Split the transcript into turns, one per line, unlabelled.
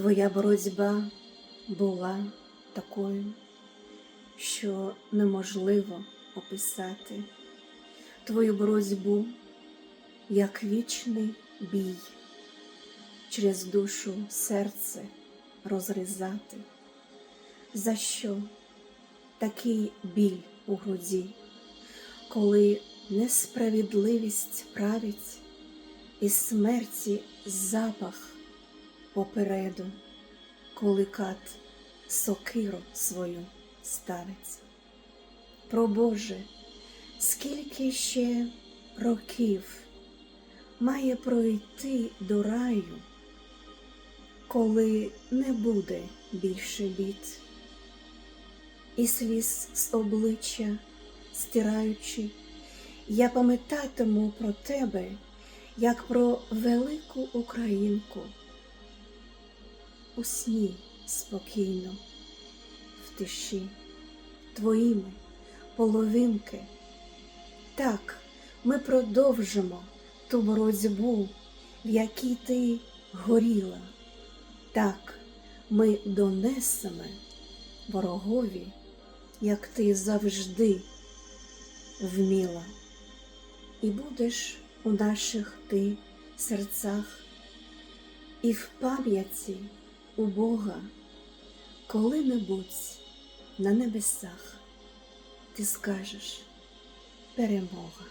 Твоя боротьба була такою, що неможливо описати твою боротьбу як вічний бій, через душу серце розрізати. За що такий біль у груді, коли несправедливість править і смерті запах попереду, коли кат сокиру свою ставить. Про Боже, скільки ще років має пройти до раю, коли не буде більше бід, і сліз з обличчя стираючи, я пам'ятатиму про тебе, як про велику українку. У сні спокійно, в тиші, твоїми половинки. Так, ми продовжимо ту боротьбу, в якій ти горіла. Так, ми донесемо ворогові, як ти завжди вміла, і будеш у наших ти серцях, і в пам'яті у Бога коли-небудь на небесах ти скажеш перемога.